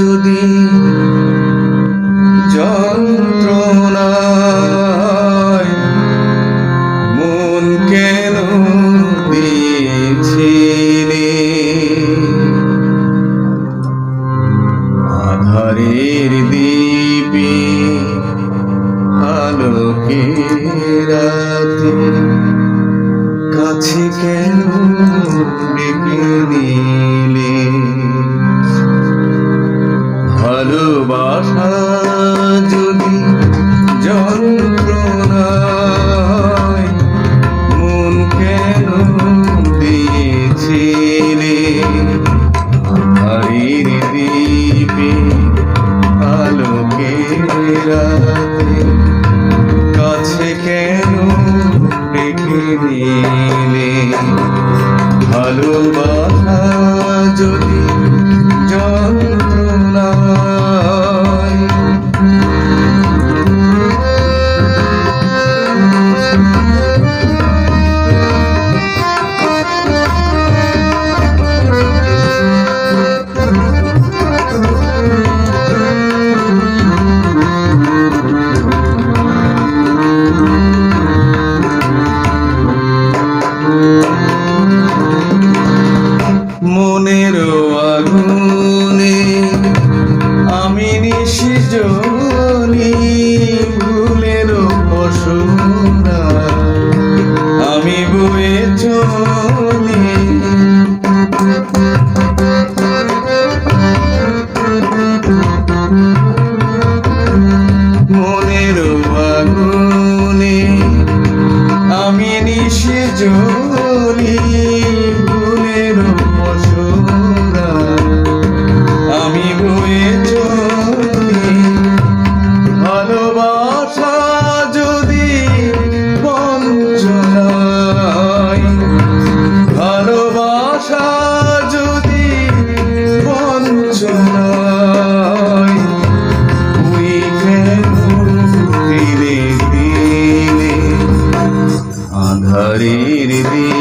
যদি যন্ত্রণায় মন কেন দিয়েছিলি? আধারের দ্বীপে আলোকেরা Kiri Rati মনের আগুনে আমি নিশিজনী ভুলের পশুনা আমি বয়ে চলি। মনের আগুনে আমি নিশিজনী আধারের দিন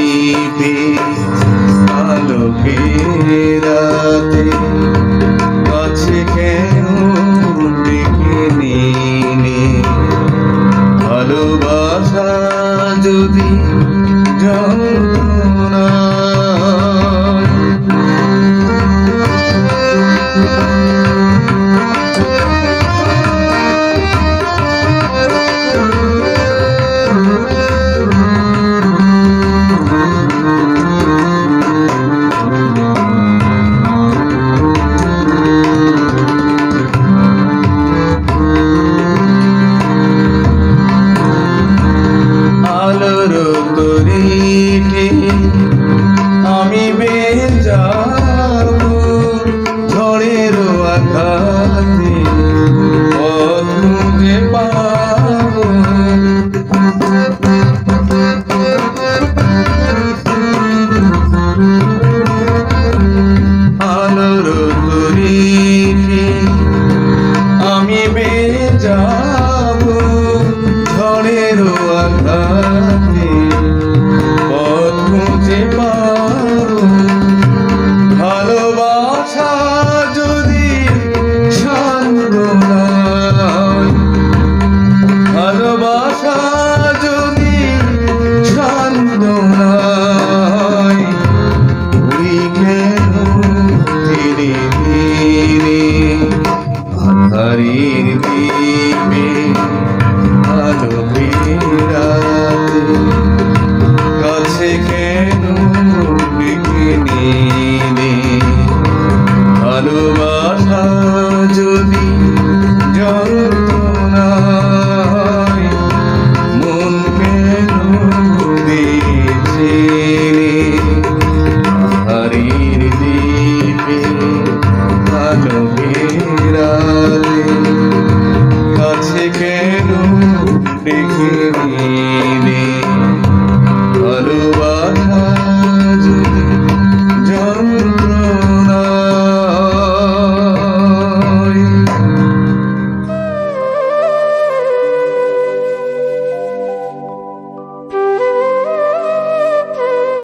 mm -hmm. Your